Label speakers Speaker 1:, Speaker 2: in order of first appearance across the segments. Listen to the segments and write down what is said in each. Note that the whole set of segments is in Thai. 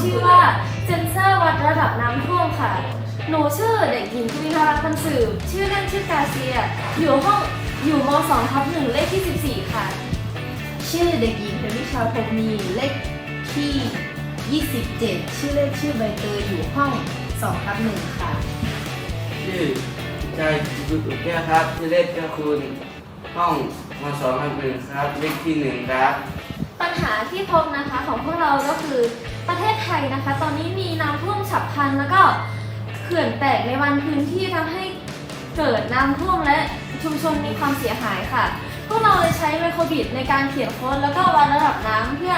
Speaker 1: ชื่อว่าเซนเซอร์วัดระดับน้ำท่วมค่ะ หนูชื่อเด็กหญิงกวินทรคันสืบ ชื่อเล่นชื่อกาเซีย อยู่ห้องอยู่ม .2 ทับ1เลขที่ 14 ค่ะ
Speaker 2: ชื่อเด็กหญิงเป็นิชาพรมีเลขที่ 27 ชื่อเล่นชื่อใบเตยอยู่ห้อง2ทับ1ค่ะ
Speaker 3: ชื่อชายจุดอุแก้วครับชื่อเล่นก็คุณห้องม .2 ทับ1ครับ เลขที่หนึ่งครับ
Speaker 1: ปัญหาที่พบนะคะของพวกเราก็คือ ประเทศไทยนะคะ ตอนนี้มีน้ำท่วมฉับพลันแล้วก็เขื่อนแตกในวันพื้นที่ทำให้เกิดน้ำท่วมและชุมชนมีความเสียหายค่ะ พวกเราเลยใช้ไมโครบิดในการเขียนโค้ดแล้วก็วัดระดับน้ำเพื่อ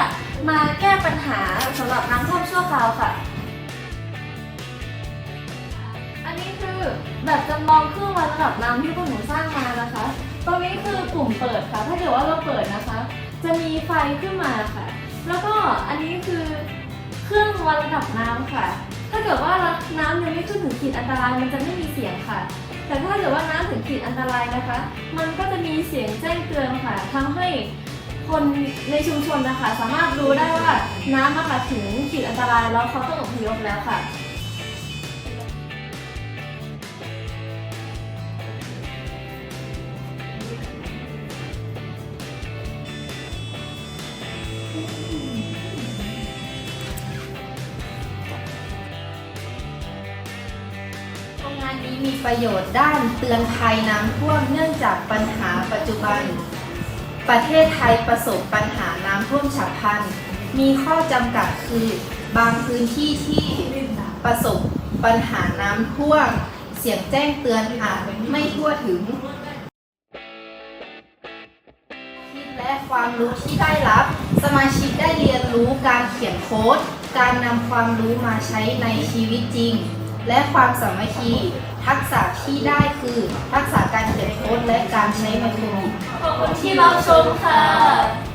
Speaker 1: มาแก้ปัญหาสำหรับน้ำท่วมชั่วคราวค่ะ อันนี้คือแบบจำลองเครื่องวัดระดับน้ำที่พวกหนูสร้างมานะคะ ตรงนี้คือปุ่มเปิดค่ะ ถ้าเกิดว่าเราเปิดนะคะ จะมีไฟขึ้นมาค่ะ แล้วก็อันนี้คือ เครื่องวัดระดับน้ำค่ะ ถ้าเกิดว่าน้ำยังไม่ขึ้นถึงขีดอันตรายมันจะไม่มีเสียงค่ะ แต่ถ้าเกิดว่าน้ำถึงขีดอันตรายนะคะ มันก็จะมีเสียงแจ้งเตือนค่ะทำให้คนในชุมชนนะคะ สามารถรู้ได้ว่าน้ำมาคะถึงขีดอันตรายแล้วเขาต้องอพยพแล้วค่ะา
Speaker 2: นนี้มีประโยชน์ด้านเตือนภัยน้ำท่วมเนื่องจากปัญหาปัจจุบัน ประเทศไทยประสบปัญหาน้ำท่วมฉับพลัน มีข้อจำกัดคือบางพื้นที่ที่ประสบปัญหาน้ำท่วม เสียงแจ้งเตือนอาจไม่ทั่วถึงและความรู้ที่ได้รับ สมาชิกได้เรียนรู้การเขียนโค้ด การนำความรู้มาใช้ในชีวิตจริง และความสามัคคี ทักษะที่ได้คือทักษะการเขียนโค้ดและการใช้ไมโคร
Speaker 1: ขอบคุณที่รับชมค่ะ